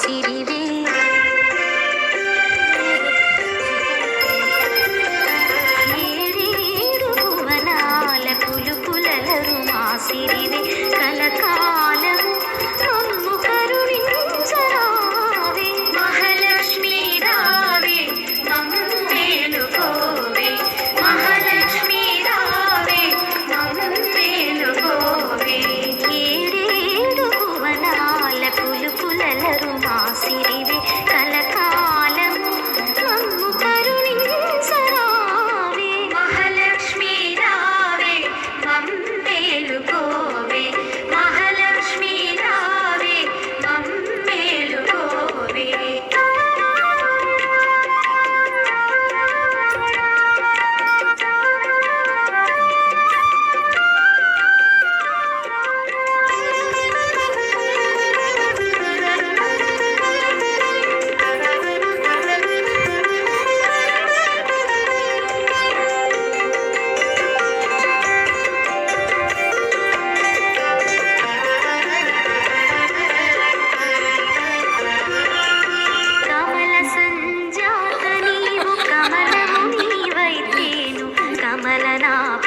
సిరివే ఏడు భువనాల పులుపులరు మా సిరివే மலரும் ஆசிரிவே கல కమలనాప